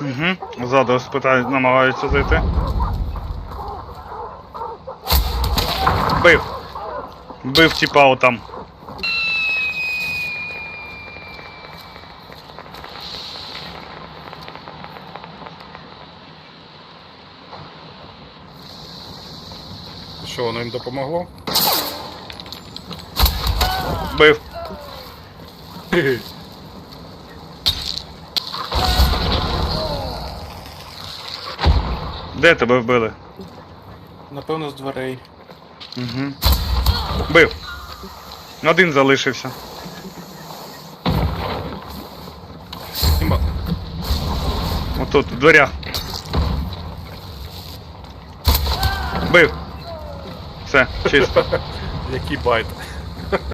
Угу. Ззаду спитають, намагаються зайти. Бив. Бив типа отам. Що, воно їм допомогло? Бив. Де тебе вбили? Напевно, з дверей. Угу. Бив. Один залишився. Нема. Отут, в дверях. Бив. Все, чисто. Який байт.